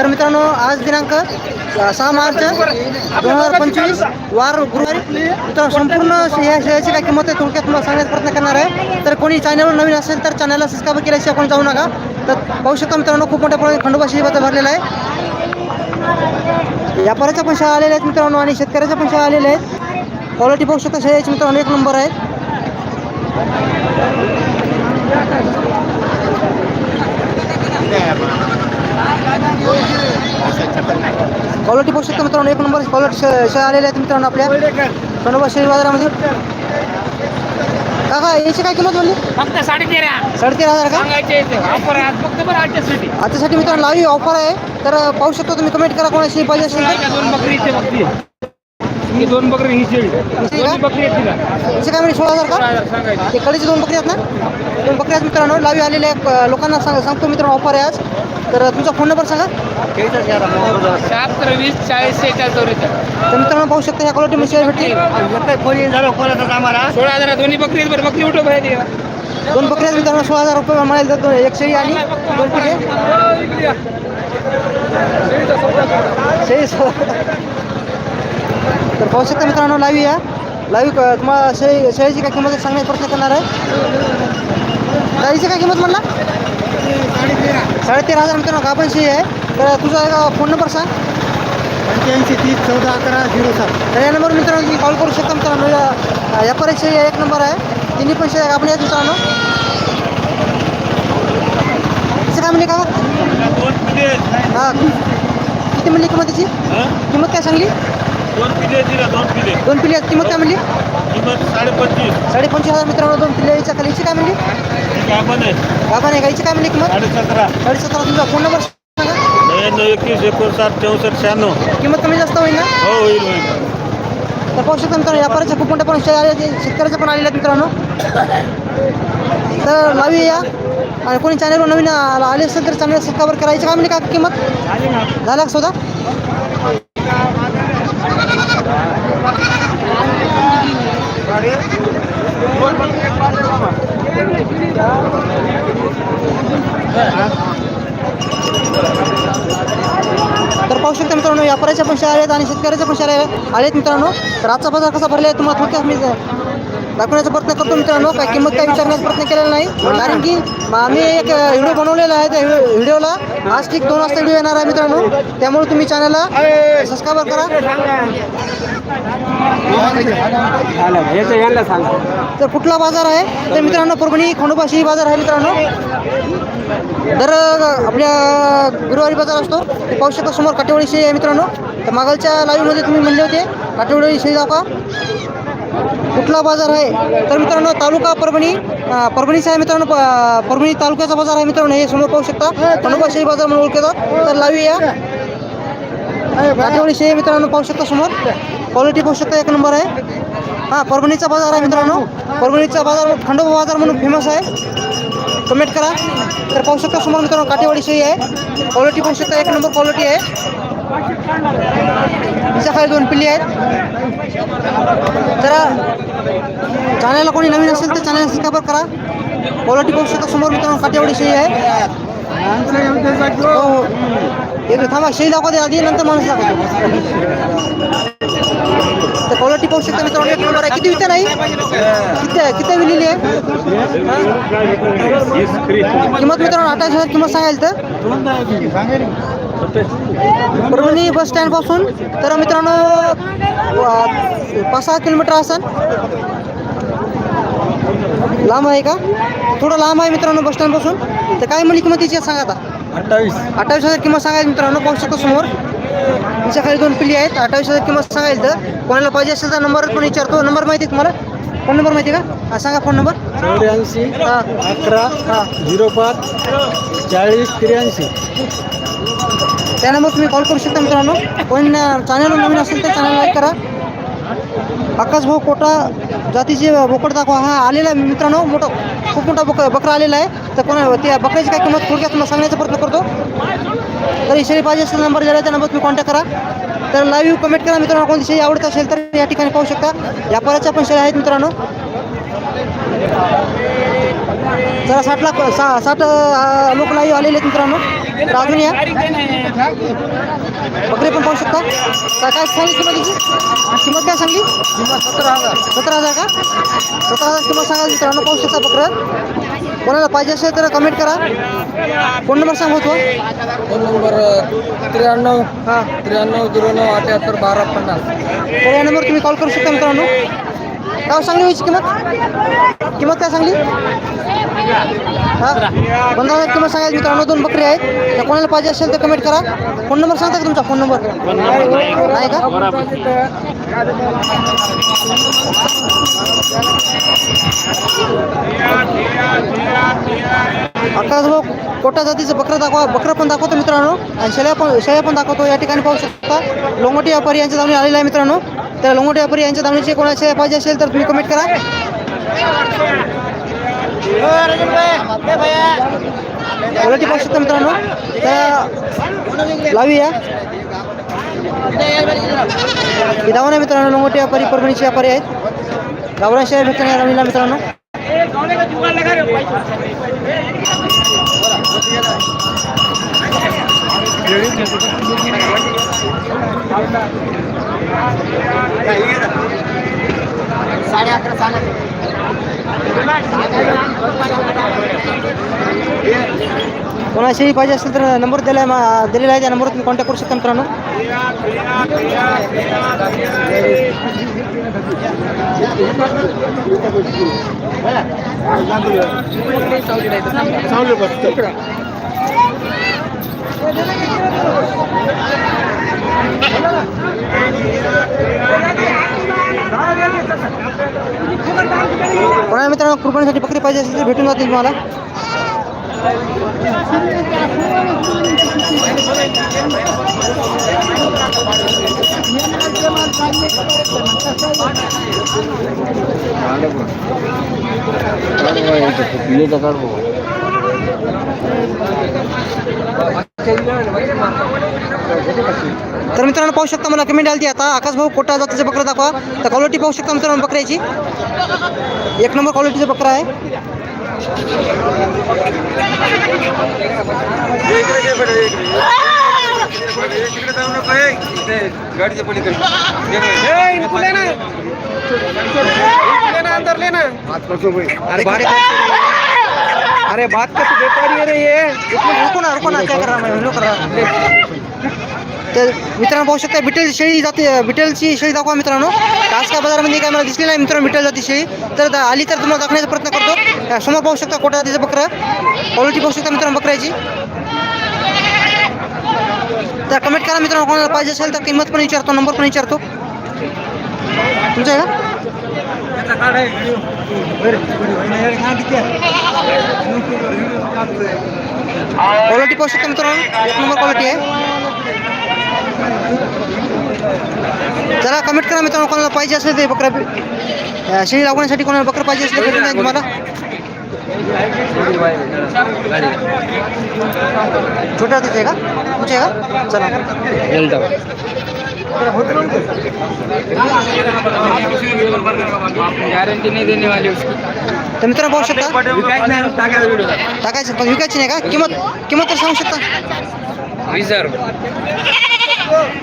तर मित्रांनो आज दिनांक सहा मार्च दोन हजार पंचवीस वार गुरुवारी. तर संपूर्ण ह्या शेळ्याची काय किंमत आहे थोडक्यात तुम्हाला सांगण्याचा प्रयत्न करणार आहे. तर कोणी चॅनलवर नवीन असेल तर चॅनलला सबस्क्राईब केल्याशिवाय आपण जाऊ नका. तर पाहू शकता मित्रांनो खूप मोठ्या प्रमाणात खंडोबा शिबाचा भरलेला आहे. व्यापाऱ्याच्या पण शाळा आलेल्या आहेत मित्रांनो आणि शेतकऱ्याच्या पण शाळा आलेल्या आहेत. क्वालिटी पाहू शकता शेळ्याची मित्रांनो एक नंबर आहे. क्वालिटी पाहू शकता मित्रांनो एक नंबर क्वालिटी शाळा आलेल्या आहेत मित्रांनो आपल्या. खंडोबा शेळी बाजारामध्ये. काका याची काय किंमत म्हणली फक्त साडेतेरा. साडेतेरा हजार का? ऑफर आहे फक्त बरं आजच्यासाठी. आजच्यासाठी मित्रांनो लावी ऑफर आहे. तर पाहू शकतो तुम्ही कमेंट करा कोणाशी पाहिजे असेल दोन बकरी ही दोन बकरी ही शेळी. दोन्ही बकरी आहेत तिला. याची काय म्हणजे सोळा हजार सोळा का सांगायचे. ते कळीचे दोन बकरी आहेत ना? दोन बकरी आहेत मित्रांनो. लावी आलेल्या अ, लोकांना सांग सांगतो मित्रांनो ऑफर आहे आज. तर तुमचा फोन नंबर सांगा. शहात्तर वीस चाळीस सेहेचाळीस चौवेचाळीस तर मित्रांनो पाहू शकता ह्या क्वालिटी मध्ये भेटतील सोळा हजार दोन्ही बकरी आहेत बरं. बकरी उठव पाहिजे दोन बकरी आहेत मित्रांनो सोळा हजार रुपये मिळेल तर दोन- एक शेळी आणि दोन पिके. शेळी सोळा तर पाहू शकता मित्रांनो लावी या. लावी क- तुम्हाला शेळी शेळीची काय किंमत आहे सांगण्याचा प्रयत्न करणार आहे. गाईची काय किंमत म्हणला? साडेतेरा हजार मित्रांनो गाभण शेळी आहे. तर तुझा फोन नंबर सांग. पंच्याऐंशी तीस चौदा अकरा झिरो सात. तर या नंबर मित्रांनो तुम्ही कॉल करू शकता मित्रांनो. या शेळी एक नंबर आहे. तिन्ही पण शेळ्या गाभणी आहेत मित्रांनो. तिचं काय म्हणले का हा किती म्हणली किंमत तिची? किंमत काय सांगली? दोन पिले दिला दोन पिले. दोन पिली आहेत. किंमत काय म्हणली? किंमत साडेपंचवीस साडेपंचवीस हजार मित्रांनो दोन पिल्ले याच्या खालीची काय म्हणली? गाभण आहे. गाभा नाही गाईची काय म्हणली किंमत? साडेसतरा. साडेसतरा. तुमचा फोन नंबर सांगा. नव्याण्णव एकवीस एकोणसाठ चौसष्ट शहाण्णव. किंमत कमी जास्त होईल ना? हो होईल होईल. तर पाहू शकता मित्रांनो व्यापाऱ्याच्या खूप मोठ्या पण आहेत, शेतकऱ्याच्या पण आलेल्या आहेत मित्रांनो. तर लावी या. आणि कोणी चॅनलवर नवीन आले असेल तर चॅनल सबस्क्राईब करायची. काय म्हणली का किंमत? झाला का स्वतः तर पाहू शकता मित्रांनो व्यापाऱ्याच्या पण शाळा आहेत आणि शेतकऱ्याच्या पण शाळा आले आहेत मित्रांनो. तर आजचा बाजार कसा भरला आहे तुम्हाला थोडक्यात मी दाखवण्याचा प्रयत्न करतो मित्रांनो. काय किंमत काय विचारण्याचा प्रयत्न केलेला नाही. कारण की आम्ही एक व्हिडिओ बनवलेला आहे त्या व्हिडिओला. आज ठीक दोन वाजता व्हिडिओ येणार आहे मित्रांनो. त्यामुळे तुम्ही चॅनलला सबस्क्राईब करा. तर कुठला बाजार आहे? तर मित्रांनो परभणी खंडोबाशी बाजार आहे मित्रांनो. दर आपल्या गुरुवारी बाजार असतो. पाहू शकता समोर काटेवाडी शेळी आहे मित्रांनो. तर मागालच्या लाईव्हमध्ये तुम्ही म्हणले होते काटेवाडी शेळी जाऊ का कुठला बाजार आहे? तर मित्रांनो तालुका परभणी अं, परभणीचा आहे मित्रांनो परभणी तालुक्याचा बाजार आहे मित्रांनो. हे समोर पाहू शकता. खंडोबा शेळी बाजार म्हणून ओळखतात तर लावी या काटेवाडी शेळी मित्रांनो पाहू शकता समोर. क्वालिटी पाहू शकता एक नंबर आहे. हां परभणीचा बाजार आहे मित्रांनो. परभणीचा बाजार खंडोबा बाजार म्हणून फेमस आहे. कमेंट करा. तर पाहू शकता समोर मित्रांनो काटेवाडी शेळी आहे. क्वालिटी पाहू शकता एक नंबर क्वालिटी आहे. तिच्या खाली दोन पिल्ली आहेत. जरा चॅनलला कोणी नवीन असेल तर चॅनल सबस्क्राईब करा. क्वालिटी पाहू शकता समोर मित्रांनो काटेवाडी शेळी आहे. हो हो. एक थांबा शेळी दाखवते आधी नंतर माणूस दाखवतो तर क्वालिटी पाहू शकता मित्रांनो एक नंबर आहे. किती विकते नाही किती किती विलेली आहे? किंमत मित्रांनो अठ्ठावीस हजार किंमत सांगायला तर? परभणी बस स्टँडपासून तर मित्रांनो पाच सहा किलोमीटर असेल लांब आहे का? थोडं लांब आहे मित्रांनो बस स्टँडपासून. तर काय म्हणली किंमत तिची सांगा आता. अठ्ठावीस. अठ्ठावीस हजार किंमत सांगायची मित्रांनो पाहू शकतो समोर. खाली दोन पिल्ली आहेत. अठ्ठावीस हजार किंमत सांगायची तर कोणाला पाहिजे असेल तर नंबर पण विचारतो. नंबर माहिती आहे तुम्हाला? फोन नंबर माहिती आहे का? हा सांगा फोन नंबर. चौऱ्याऐंशी हां. अकरा हां. झिरो पाच चाळीस त्र्याऐंशी. त्या नंबर तुम्ही कॉल करू शकता मित्रांनो. पण चॅनलवर नवीन असेल तर चॅनल लाईक करा. आकाश भाऊ कोटा जातीचे बोकड दाखवा. हा आलेला आहे मित्रांनो. मोठा खूप मोठा बक बकरा आलेला आहे. तर कोणा त्या बकऱ्याची काय किंमत थोडक्यात तुम्हाला सांगण्याचा प्रयत्न करतो. तर शेळी पाहिजे असेल नंबर दिला त्या नंबर तुम्ही कॉन्टॅक्ट करा. तर लाईव्ह कमेंट करा मित्रांनो. कोणती शेळी आवडत असेल तर या ठिकाणी पाहू शकता. व्यापाराच्या पण शेळ्या आहेत मित्रांनो. जरा साठ लाख सा साठ लोक लाईव्ह आलेले आहेत मित्रांनो. तर अजून या. बकरी पण पाहू शकता. काय काय सांगली किंमत तिची किंमत काय सांगली? सतरा हजार. सतरा हजार का? सतरा हजार किंमत सांगा मित्रांनो. पाहू शकता बकरं. कोणाला पाहिजे असेल तर कमेंट करा. फोन नंबर सांग होतो फोन नंबर त्र्याण्णव हां. त्र्याण्णव झिरो नऊ अठ्याहत्तर बारा पन्नास. तर या नंबर तुम्ही कॉल करू शकता मित्रांनो. काय सांगली व्हायची किंमत? किंमत काय सांगली? हां? पंधरा तुम्हाला सांगायचं? मित्रांनो दोन बकरी आहेत. तर कोणाला पाहिजे असेल तर कमेंट करा. फोन नंबर सांगता का तुमचा? Phone number. आहे का? अकरा भाऊ कोटा जातीचं बकरं दाखवा बकरं पण दाखवतो मित्रांनो. आणि शेळ्या पण शेळ्या पण दाखवतो. या ठिकाणी पाहू शकता. लोंगोटी व्यापारी यांच्या दावणी आलेला आहे मित्रांनो. त्या लोंगोटी व्यापारी यांच्या दावणीचे कोणाला शेळ्या पाहिजे असेल तर तुम्ही कमेंट करा. क्वालिटी पाहू मित्रांनो लावूया. लावी आहे मित्रांनो लोंगोटी व्यापारी परभणीचे व्यापारी आहेत. गावरा शहर शेळ्या भेटणार मित्रांनो. साडे अकरा साडे कोणाशीही पाहिजे असेल तर नंबर दिला आहे मा- दिलेला आहे. त्या नंबरवर तुम्ही कॉन्टॅक्ट करू शकता मित्रांनो. कोणाला मित्रांनो कुर्बानीसाठी बकरी पाहिजे असेल तर भेटून जातील तुम्हाला तर मित्रांनो पाहू शकता मला कमेंट आली आता. आकाश भाऊ कोटा जातीचं बकरं दाखवा. तर क्वालिटी पाहू शकता मित्रांनो बकऱ्याची. एक नंबर क्वालिटीचं बकरं आहे. गाडीच्या पलीकडे अंदर ले ना अरे अरे बात का तू व्यापारी है रे ये। रुको ना रुको ना काय करा व्हिडिओ करा तर मित्रांनो पाहू शकता बिटेल शेळी जाते बिटेलची शेळी दाखवा मित्रांनो. आजकाल बाजारामध्ये काय मला दिसली नाही मित्रांनो बिटेल जाती शेळी. तर दा- आली तर तुम्हाला दाखवण्याचा प्रयत्न करतो. समोर पाहू शकता कोटा जातीचं बकरं. क्वालिटी पाहू शकता मित्रांनो बकऱ्याची. तर कमेंट करा मित्रांनो कोणाला पाहिजे असेल तर किंमत पण विचारतो नंबर पण विचारतो. तुमचं आहे का? क्वालिटी पाहू शकता मित्रांनो. एक नंबर क्वालिटी आहे. जरा कमेंट करा मित्रांनो कोणाला पाहिजे असेल ते बकरा शेळी लागवण्यासाठी कोणाला बकरं पाहिजे असेल तर भेटून जाईल तुम्हाला. छोट्या तिथे का? आहे का? चला. गारंटी नहीं देने वाली उसकी. तर मित्रांनो पाहू शकता. टाकायचं पण विकायची नाही का? किंमत किंमत तर सांगू शकता? रिझर्व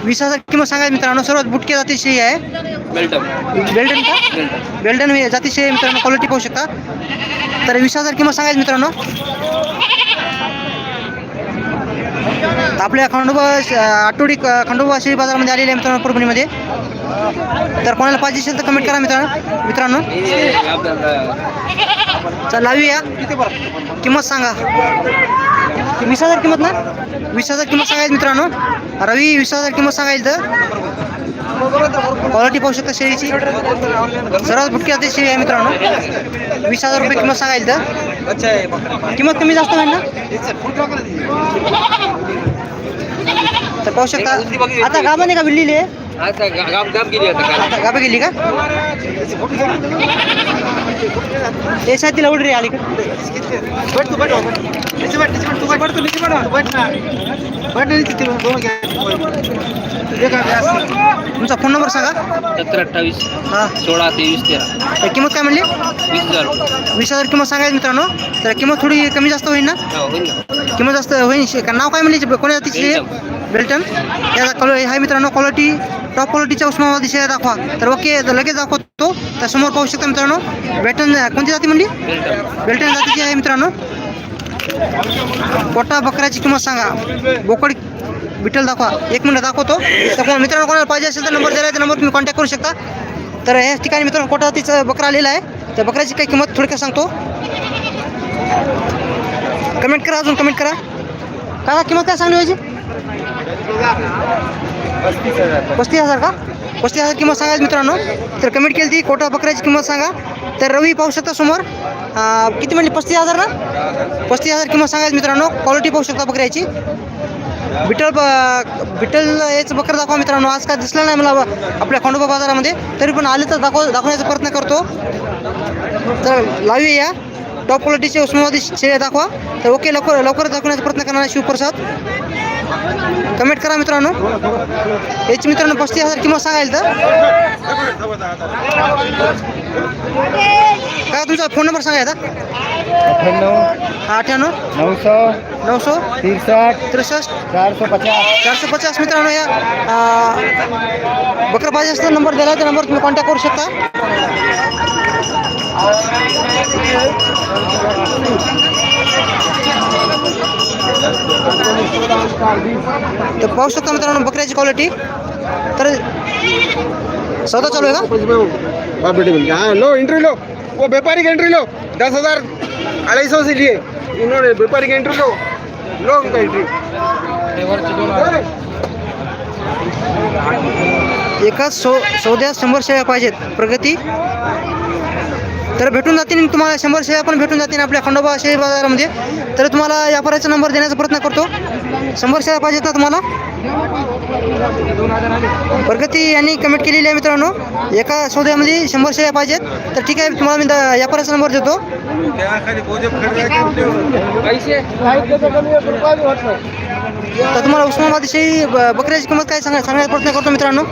वीस हजार किंमत सांगायची मित्रांनो सर्वात बुटके जाती शेळी आहे. बेल्टम बेल्टन का? बेल्टन जाती शेळी आहे मित्रांनो क्वालिटी पाहू शकता. तर वीस हजार किंमत सांगायची मित्रांनो. तर आपल्या खंडोबा आठवडी खंडोबा शेळी बाजारामध्ये आलेले आहे मित्रांनो परभणीमध्ये. तर कोणाला पाहिजे असेल तर कमेंट करा मित्रांनो मित्रांनो. चल लावूया. किंमत सांगा. वीस हजार किंमत ना? वीस हजार किंमत सांगायची मित्रांनो. रवी वीस हजार किंमत सांगायची तर. क्वालिटी पाहू शकता शेळीची. सर्वात भुटकी जाते शेळी आहे मित्रांनो. वीस हजार रुपये किंमत सांगायची तर. किंमत कमी जास्त होईल ना? पाहू शकता आता गावाने का विल्लेली आहे? आता गाब गाब गेली आता आता गाभा गेली का? हे साहेब तिला उडी रे आली का? तू तू तू नीचे तुमचा फोन नंबर सांगा. सत्तर अठ्ठावीस हां. सोळा तेवीस तेरा. तर किंमत काय म्हणली? वीस हजार. वीस हजार किंमत सांगायची मित्रांनो. तर किंमत थोडी कमी जास्त होईल ना? हो, होईल ना. किंमत जास्त होईल. शे- का नाव काय म्हणले? कोणत्या तिची बेल्टन? याचा कलर आहे मित्रांनो क्वालिटी टॉप क्वालिटीच्या उस्मानाबादी शेळ्या दाखवा. तर ओके तर लगेच दाखवतो. तर समोर पाहू शकता मित्रांनो बेल्टन कोणती जाती म्हणली? बेल्टन जातीची आहे मित्रांनो. पोटा बकऱ्याची किंमत सांगा. बोकड विठ्ठल दाखवा. एक मिनिट दाखवतो. तर मित्रांनो कोणाला पाहिजे असेल तर नंबर दिला आहे त्या नंबर तुम्ही कॉन्टॅक्ट करू शकता. तर या ठिकाणी मित्रांनो कोटा तिचं बकरा आलेला आहे. त्या बकऱ्याची काही किंमत थोडक्यात सांगतो. कमेंट करा अजून कमेंट करा. काय किंमत काय सांगली पाहिजे पस्तीस हजार का? पस्तीस हजार किंमत सांगायची मित्रांनो. तर कमेंट केली ती कोटा बकऱ्याची किंमत सांगा. तर रवी पाहू शकता समोर. किती म्हणली? पस्तीस हजार ना? पस्तीस हजार किंमत सांगायची मित्रांनो. क्वालिटी पाहू शकता बकऱ्याची. विठ्ठल ब विठ्ठल याचं बकरं दाखवा मित्रांनो. आज काय दिसलं नाही मला आपल्या खंडोबा बाजारामध्ये. तरी पण आले तर दाखव दाखवण्याचा प्रयत्न करतो. तर लावी या. टॉप क्वालिटीचे उस्मानाबादी शेळ्या दाखवा. तर ओके लवकर लवकर दाखवण्याचा प्रयत्न करणार शिवप्रसाद. कमेंट करा मित्रांनो. याची मित्रांनो पस्तीस हजार किंमत सांगायला तर. काय तुमचा फोन नंबर सांगायचा अठ्ठ्याण्णव. नऊशे. नऊशे. तिरसठ त्रेसष्ट. चारशे पचास. चारशे पचास मित्रांनो या अं, बकरं पाहिजे असतं नंबर दिला त्या नंबर तुम्ही कॉन्टॅक्ट करू शकता. तर पाहू शकता मित्रांनो बकऱ्याची क्वालिटी तर सौदा चालू आहे का? लो एंट्री लो. वो व्यापारी की एंट्री लो. दस हजार अढ़ाई सौ से लिए इन्होंने व्यापारी की एंट्री लो. लो उनका एंट्री एकाच सौ सौद्यात शंभर शेळ्या पाहिजेत प्रगती. तर भेटून जातील तुम्हाला शंभर शेळ्या पण भेटून जातील आपल्या खंडोबा शेळी बाजारामध्ये. तर तुम्हाला व्यापाराचा नंबर देण्याचा प्रयत्न करतो. शंभर शेळ्या पाहिजेत ना तुम्हाला? प्रगती यांनी कमेंट केलेली आहे मित्रांनो. एका सौद्यामध्ये शंभर शेळ्या पाहिजेत. तर ठीक आहे तुम्हाला मी दा- व्यापाराचा नंबर देतो. तर तुम्हाला उस्मानाबादविषयी ब- बकऱ्याची किंमत काय सांगा सांगण्याचा प्रयत्न करतो मित्रांनो.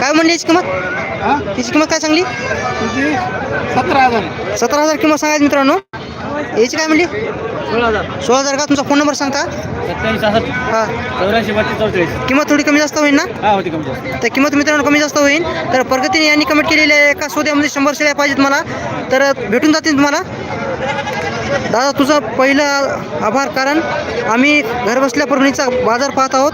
काय म्हणली याची किंमत? तिची किंमत काय सांगली? सतरा हजार. सतरा हजार किंमत सांगायची मित्रांनो. याची काय म्हणली? सोळा हजार. का? तुमचा फोन नंबर सांगता? सत्याऐंशी हां. चौऱ्याऐंशी बत्तीस चौतीस किंमत थोडी कमी जास्त होईल ना? हा होती कमी तर किंमत मित्रांनो कमी जास्त होईल. तर प्रगतीने यांनी कमेंट केलेली आहे एका सोद्यामध्ये शंभर शेळ्या पाहिजेत मला. तर भेटून जातील तुम्हाला. दादा तुझं पहिलं आभार कारण आम्ही घरबसल्या परभणीचा बाजार पाहत आहोत.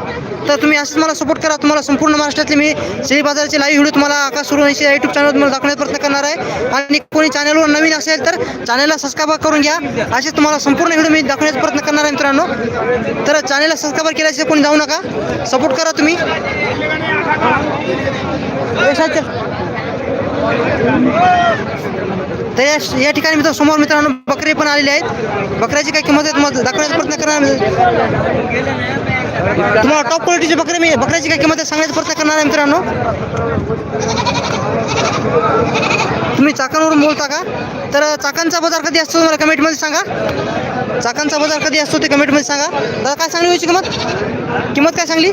तर तुम्ही असंच मला सपोर्ट करा. तुम्हाला संपूर्ण महाराष्ट्रातले मी शेळी बाजाराचे लाईव्ह व्हिडिओ तुम्हाला आकाश सुरू या यूट्यूब चॅनल तुम्हाला दाखवण्याचा प्रयत्न करणार आहे. आणि कोणी चॅनलवर नवीन असेल तर चॅनलला सबस्क्राईब करून घ्या. असेच तुम्हाला संपूर्ण व्हिडिओ मी दाखवण्याचा प्रयत्न करणार आहे मित्रांनो. तर चॅनलला सबस्क्राईब केल्याशिवाय कोणी जाऊ नका. सपोर्ट करा तुम्ही. तर या ठिकाणी मित्र समोर मित्रांनो बकरे पण आलेले आहेत. बकऱ्याची काय किंमत आहे तुम्हाला दाखवण्याचा प्रयत्न करणार तुम्हाला टॉप क्वालिटीचे बकरे मी बकऱ्याची काय किंमत आहे सांगण्याचा प्रयत्न करणार आहे मित्रांनो. तुम्ही चाकांवरून बोलता का? तर चाकांचा बाजार कधी असतो तुम्हाला कमेंटमध्ये सांगा. चाकांचा बाजार कधी असतो ते कमेंटमध्ये सांगा. दादा काय सांगली याची किंमत? किंमत काय सांगली?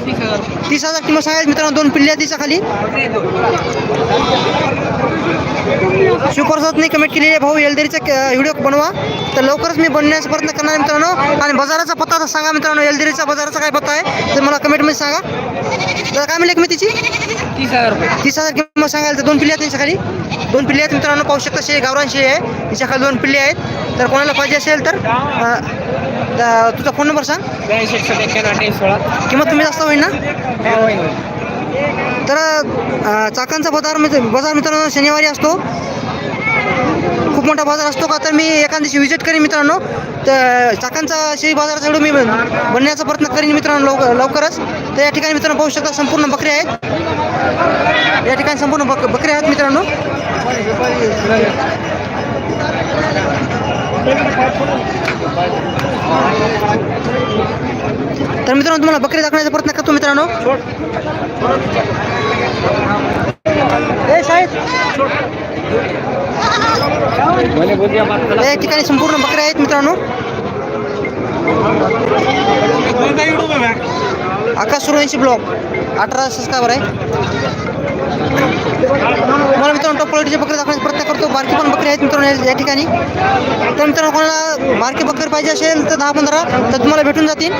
तीस हजार. किंमत सांगायची मित्रांनो दोन पिल्ल्या तिच्या खाली शिवप्रसादने कमेंट केलेली आहे. भाऊ एलदेरीचा व्हिडिओ बनवा. तर लवकरच मी बनवण्याचा प्रयत्न करणार मित्रांनो. आणि बाजाराचा पत्ता सांगा मित्रांनो. एलदेरीचा बाजाराचा काय पत्ता आहे? तर मला कमेंटमध्ये सांगा. तर काय म्हणले किंमत तिची तीस हजार रुपये. तीस हजार किंमत सांगायला तर दोन पिल्ले आहेत खाली दोन पिल्ले आहेत मित्रांनो. पाहू शकता शे गावरान शेळी आहे. तिच्या खाली दोन पिल्ले आहेत. तर कोणाला पाहिजे असेल तर तुझा फोन नंबर सांग. किंमत कमी जास्त होईल ना? तर चाकांचा बाजार मित्र बाजार मित्रांनो शनिवारी असतो. खूप मोठा बाजार असतो का? तर मी एखाद दिवशी व्हिजिट करीन मित्रांनो. तर चाकांचा शेळी बाजाराचा चढून मी बनण्याचा प्रयत्न करीन मित्रांनो लवकर लवकरच. तर या ठिकाणी मित्रांनो पाहू शकता संपूर्ण बकरी आहेत. या ठिकाणी संपूर्ण बक बकरी आहेत मित्रांनो. तर मित्रांनो तुम्हाला बकरी दाखवण्याचा प्रयत्न करतो मित्रांनो. ए साहेब या ठिकाणी संपूर्ण बकऱ्या आहेत मित्रांनो. आकाश सुरवंशी ब्लॉक अठरा सबस्क्रायबर आहे. मला मित्रांनो टॉप क्वालिटीचे बकरे दाखवण्याचा प्रयत्न करतो. बारकी पण बकरी आहेत मित्रांनो या- या ठिकाणी. तर मित्रांनो कोणाला बारकी बकरी पाहिजे असेल तर दहा पंधरा तर तुम्हाला भेटून जातील.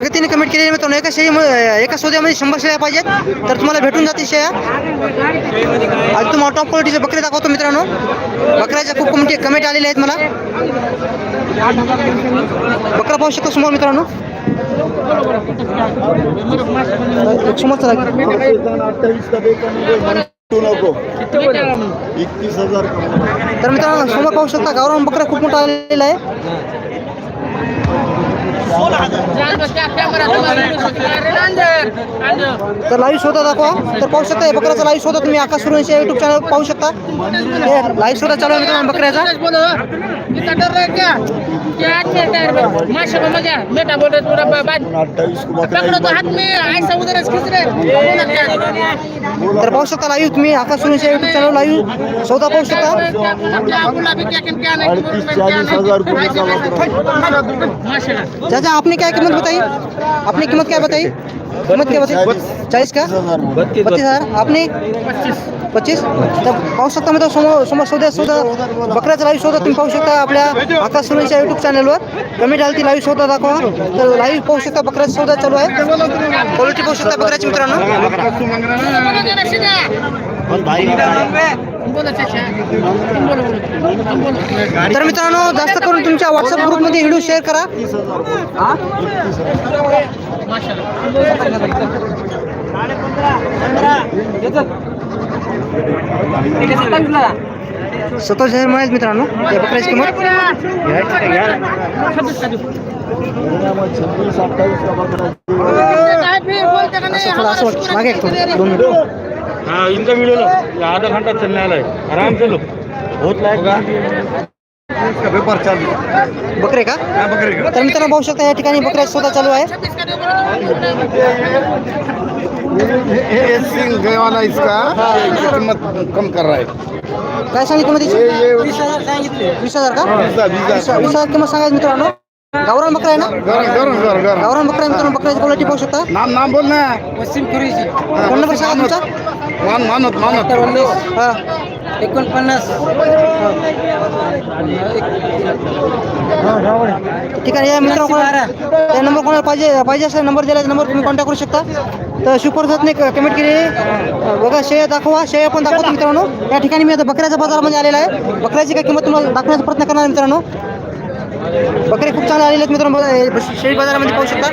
प्रगतीने कमेंट केलेली मित्रांनो एका शेळी एका सौद्यामध्ये शंभर शेळ्या पाहिजेत. तर तुम्हाला भेटून जाते शेळ्या. आज तुम्हाला टॉप क्वालिटीचे बकरे दाखवतो मित्रांनो. बकऱ्याच्या खूप कमेंट कमेंट आलेली आहेत मला. बकरा पाहू शकतो समोर मित्रांनो. नको तर मित्रांनो समोर पाहू शकता गावरान बकरा खूप मोठा आलेला आहे. तर लाईव्ह शोधा दाखवा. तर पाहू शकता हे बकऱ्याचा लाईव्ह शोधा तुम्ही आकाश सुरवंशी या युट्यूब चॅनल पाहू शकता. हे लाईव्ह शोधा चालू आहे बकऱ्याचा. तर पाहू शकता लाईव्ह तुम्ही आकाश सुरवंशी या युट्यूब चॅनल लाईव्ह सौदा पाहू शकता. क्या क्या चाचा आपने क्या कीमत बताई? आपने कीमत क्या बताई? कीमत क्या बताई? चाळीस का? बत्तीस हजार। आपने? पच्चीस? तर पाहू शकता मित्र समोर समोर सौदा सौदा बकऱ्याचा लाईव्ह शोधा तुम्ही पाहू शकता आपल्या आकाश सुरवंशीच्या युट्यूब चॅनलवर कमी आली ती लाईव्ह शोधा दाखवा. तर लाईव्ह पाहू शकता बकऱ्याचा सौदा चालू आहे. क्वालिटी पाहू शकता बकऱ्याची मित्रांनो. तर मित्रांनो जास्त करून तुमच्या व्हॉट्सअप ग्रुपमध्ये व्हिडिओ शेअर करा. सत्तावीस हजार मिळेल मित्रांनो या बकऱ्याची किंमत. असं वाटतं मागे एक थोडं दोन मिनिट. हाँ इनका वीडियो लो. आधा घंटा चलने वाला है आराम से लो. बहुत लायक इसका व्यापार चालू बकरे का? तर मित्रांनो पाहू शकता या ठिकाणी बकऱ्याचा सौदा चालू आहे. का इसका कीमत कम कर रहा है. काय सांगितलं मग ये त्याची ये वीस हजार का? वीस वीस वीस वीस हजार किंमत सांगायचं मित्रांनो. गावरान बकरा आहे ना? गावरान बकरा आहे मित्रांनो बकऱ्याची क्वालिटी पाहू शकता. नाम नाम बोल ना. फोन नंबर सांगा तुमचा. मान मानत मानत. हा. एकोणपन्नास. ठीक आहे या मित्र त्या नंबर कोणाला पाहिजे पाहिजे असेल नंबर दिला नंबर तुम्ही कॉन्टॅक्ट करू शकता. तर शुक्रजातने कमेंट केली. बघा शेय दाखवा शेय पण दाखवतो मित्रांनो. या ठिकाणी मी आता बकऱ्याच्या बाजारामध्ये आलेला आहे. बकऱ्याची काय किंमत तुम्हाला दाखवण्याचा प्रयत्न करणार मित्रांनो. बकरे खूप चांगले आलेले आहेत मित्रांनो. बघा, हे शेळी बाजारामध्ये पाहू शकता.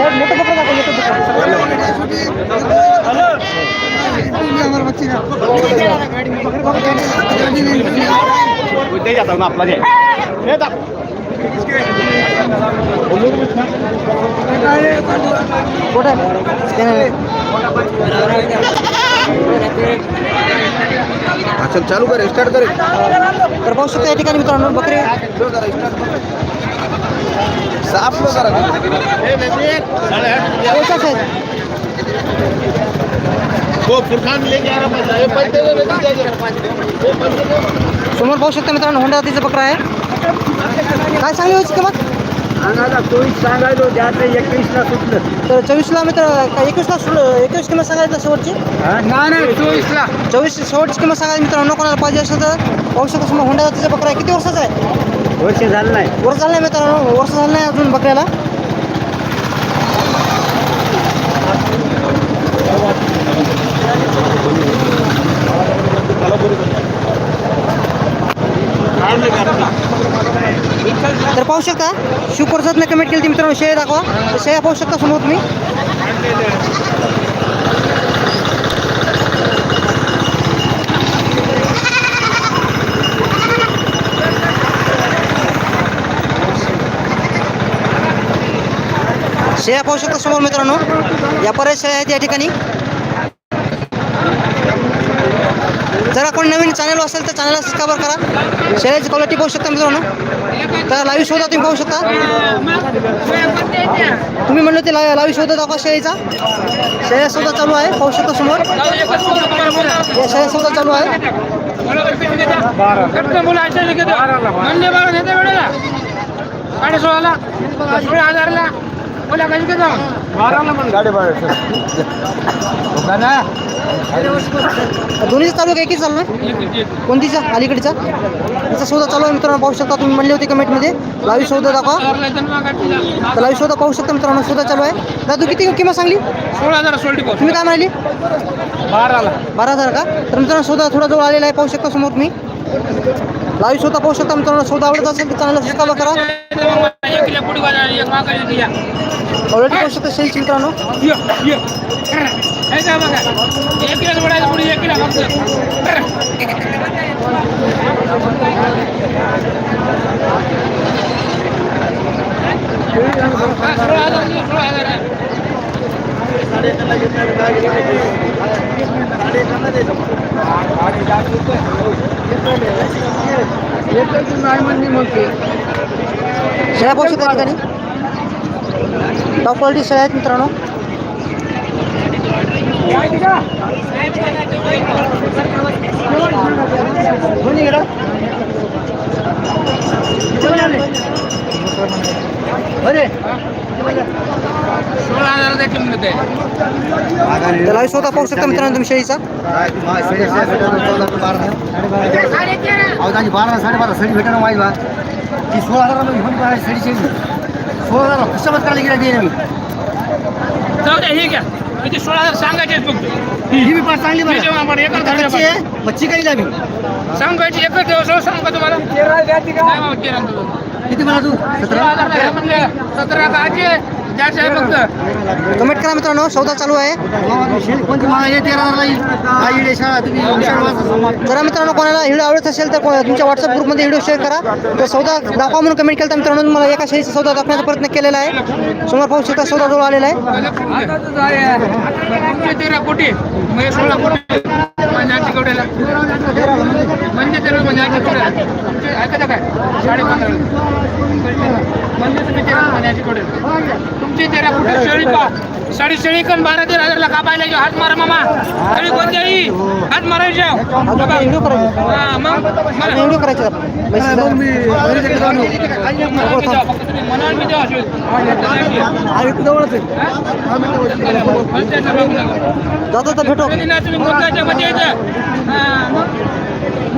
साहेब, मोठं बकरं दाखवा, मोठं बकरं. आहे? चल चालू कर स्टार्ट कर. तर पाहू शकता या ठिकाणी मित्रांनो बकरे. साफ एकाच आहेत वो फुरखान लेके आ रहा है पैसे दे समोर पाहू शकता मित्रांनो होंडा जातीचा बकरा आहे. काय सांगली होती किंमत? चोवीस सांगायलो जाते एकवीसला सुटलं. तर चोवीसला मित्र काय एकवीसला सुड एकवीस किंमत सांगायची ना शेवटची? नाही चोवीसला. चोवीस शेवटची किंमत सांगायची मित्रांनो कोणाला पाहिजे असेल तर. पाहू शकता समोर होंडा जातीचा बकरा आहे. किती वर्षाचा आहे? वर्ष झालं नाही. वर्ष झालं नाही मित्रांनो वर्ष झालं नाही अजून बकऱ्याला पाहू शकता शिवप्रसादने कमेंट केली ती मित्रांनो शेळ्या दाखवा. शेळ्या पाहू शकता समोर तुम्ही? शेळ्या पाहू शकता समोर मित्रांनो? या बऱ्याच शेळ्या आहेत या ठिकाणी. जर आपण नवीन चॅनल असेल तर चॅनलला सबस्क्राईब करा. शेळ्याची क्वालिटी पाहू शकता मित्रांनो? तर लाईव्ह शोधा तुम्ही पाहू शकता तुम्ही म्हणलं ते ला लाईव्ह शोधा दाखवा शेळीचा शेळ्या सौदा चालू आहे पाहू शकता समोर या शेळ्या सौदा चालू आहे साडे सोळाला सोळा हजारला बोला कशी घेतो दोन्हीचा चालू आहे का एकच चालू आहे कोणतीचा? अलीकडचा? त्याचा सौदा चालू आहे मित्रांनो पाहू शकता तुम्ही. म्हणले होते कमेंटमध्ये. लाईव्ह सौदा दाखवा. तर लाईव्ह सौदा पाहू शकता मित्रांनो सौदा चालू आहे. दादू किती किंमत सांगली? सोळा हजार तुम्ही काय म्हणाली? बाराला. बारा हजार का? तर मित्रांनो सौदा थोडा जवळ आलेला आहे पाहू शकता समोर तुम्ही. लाईव्ह सौदा पाहू शकता मित्रांनो सौदा आवडत असेल तर चांगला सबस्क्राईब करा. एक किलो पुढे बाजार एक मागायला दिया ऑलरेडी पाहू शकता शेळीची मित्रांनो ये ये हे का बघा एक किलो पडायचं पुढे एक किलो फक्त सोळा हजार सोळा हजार शेळ्या पाहू शकता या ठिकाणी टॉप क्वालिटी शेळ्या आहेत मित्रांनो. लाईव्ह सौदा पाहू शकता मित्रांनो तुम्ही शेळीचा बारा साडेबारा साडी भेटा माहिती बा. ती सोळा हजार घेऊन पाहिजे साडी शेळी सोळा हजार कशामध्ये करायला गेला ते. मी जाऊ द्या हे घ्या. म्हणजे सोळा हजार सांगायचे फक्त. ही बी पाच चांगली हे बरं जेव्हा आपण एकच धरले कच्ची पाहिजे. आहे मच्छी काही लावी? सांगायची एकच दिवस सांगू का तुम्हाला. नाही बाबा, तेरा दिवस. किती म्हणा तू? सोळा सतरा हजार म्हणले सतरा का आजी द्यायचं आहे फक्त. कमेंट करा मित्रांनो सौदा चालू आहे. जरा मित्रांनो कोणाला व्हिडिओ आवडत असेल तर तुमच्या व्हॉट्सअप ग्रुपमध्ये व्हिडिओ शेअर करा. तर सौदा दाखवा म्हणून कमेंट केलं तर मित्रांनो मला एका शेळीचा सौदा दाखवण्याचा प्रयत्न केलेला आहे. समोर पाहू शकता सौदा जवळ आलेला आहे. तुमचे तेरा कोटी. म्हणजे सोळा कोटी. म्हणजे म्हणजे तेरा म्हणजे काय? साडे पंधरा म्हणजे तुम्ही तेरा म्हणजे आजची कवड्याला तुमची तेरा कोटी शेळी पा साडी शेळी कन बारा तेरा हजारला कापायला जो हात मारा मामा शेळी कोणती आई हात मारायचे व्हिडिओ करायचा हा, मग मला व्हिडिओ करायचे आपण पैसे द्या. मनावर मी द्या, फक्त तुम्ही मनावर मी द्या असेल. पंचायतचं बघू नका. जातो तर भेटू कधी नाही तुम्ही मुद्दाच्या मध्ये येतं.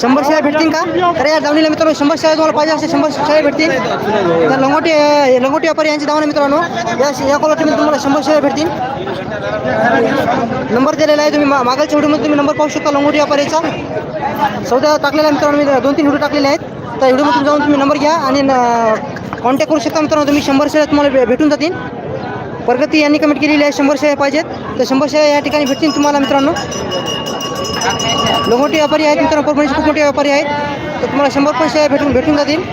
शंभर शेळ्या भेटतील का? तर या दावणीला मित्रांनो शंभर शेळ्या तुम्हाला पाहिजे असे शंभर शेळ्या भेटतील. तर लंगोटी लंगोटी व्यापारी यांची दावणी मित्रांनो. या या क्वालिटीमध्ये तुम्हाला शंभर शेळ्या भेटतील. नंबर दिलेला आहे तुम्ही मागच्या व्हिडिओमध्ये तुम्ही नंबर पाहू शकता लंगोटी व्यापारीचा. सौदा टाकलेला मित्रांनो मी दोन तीन व्हिडिओ टाकलेले आहेत. त्या व्हिडिओमध्ये जाऊन तुम्ही नंबर घ्या आणि कॉन्टॅक्ट करू शकता मित्रांनो तुम्ही शंभर शेळ्या तुम्हाला भेटून जातील. प्रगती यांनी कमेंट केलेली आहे. शंभर शेळ्या पाहिजेत. तर शंभर शेळ्या या ठिकाणी भेटतील तुम्हाला मित्रांनो. मोठे व्यापारी आहेत मित्रांनो. परभणीचे खूप मोठे व्यापारी आहेत. तर तुम्हाला शंभर पण शेळ्या भेटून भेटून जातील.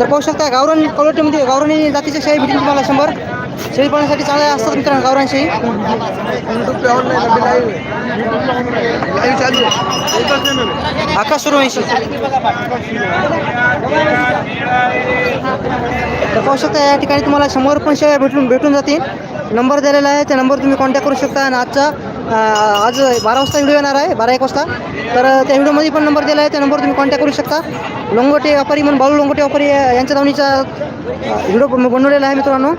तर पाहू शकता गावरान कलोटीमध्ये गावरानी जातीच्या शाही भेटतील तुम्हाला शंभर. शेळी पाळण्यासाठी चांगले असतात मित्रांनो गावरान शेळी आकाश सुरू तर पाहू शकता या ठिकाणी तुम्हाला शंभर पण शेळ्या भेटून भेटून जातील. नंबर दिलेला आहे त्या नंबर तुम्ही कॉन्टॅक्ट करू शकता. आणि आजचा आज बारा वाजता व्हिडिओ येणार आहे बारा एक वाजता. तर त्या व्हिडिओमध्ये पण नंबर दिला आहे त्या नंबर तुम्ही कॉन्टॅक्ट करू शकता. लोंगोटे व्यापारी म्हणून बाळू लोंगोटे व्यापारी यांच्या धावणीचा व्हिडिओ बनवलेला आहे मित्रांनो.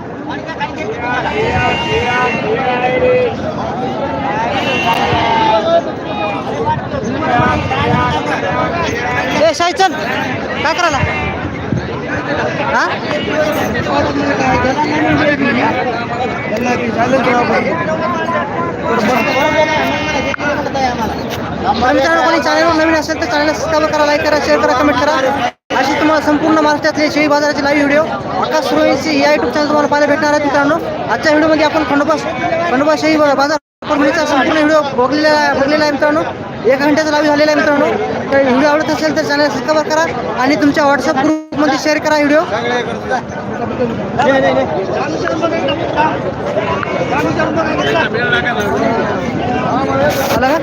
ए शाही चल. काय करायला? हा? कोणी चॅनलवर नवीन असेल तर चॅनलला सबस्क्राईब करा लाईक करा शेअर करा कमेंट करा. अशी तुम्हाला संपूर्ण महाराष्ट्रातले शेळी बाजाराचे लाईव्ह व्हिडिओ आकाश सुरवंशी या युट्यूब चॅनल तुम्हाला पाहायला भेटणार आहे मित्रांनो. आजच्या व्हिडिओमध्ये आपण खंडोबा खंडोबा शेळी बाजार परभणीचा संपूर्ण व्हिडिओ बघलेला बघलेला आहे मित्रांनो. एक घंट्याचा लाईव्ह झालेला आहे मित्रांनो. तर व्हिडिओ आवडत असेल तर चॅनल सबस्क्राईब करा आणि तुमच्या व्हॉट्सअप ग्रुपमध्ये शेअर करा व्हिडिओ